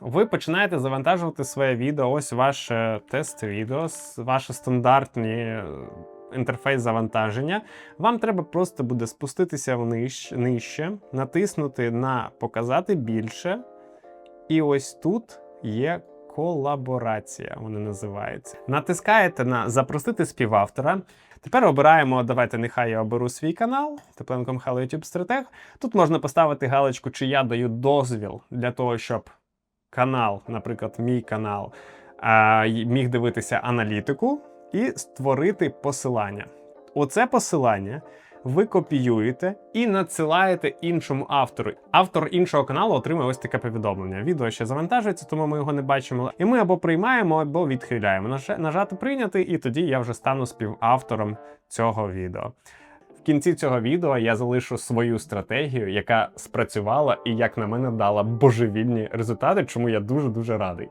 ви починаєте завантажувати своє відео. Ось ваше тест відео, с- ваше стандартні е, інтерфейс завантаження. Вам треба просто буде спуститися нижче, натиснути на показати більше. І ось тут є колаборація, вона називається. Натискаєте на запросити співавтора. Тепер обираємо, давайте нехай я оберу свій канал, Тепленко Михайло YouTube Стратег. Тут можна поставити галочку, чи я даю дозвіл для того, щоб канал, наприклад, мій канал, міг дивитися аналітику і створити посилання. Оце посилання ви копіюєте і надсилаєте іншому автору. Автор іншого каналу отримує ось таке повідомлення. Відео ще завантажується, тому ми його не бачимо. І ми або приймаємо, або відхиляємо. Нажати прийняти, і тоді я вже стану співавтором цього відео. В кінці цього відео я залишу свою стратегію, яка спрацювала і, як на мене, дала божевільні результати, чому я дуже дуже радий.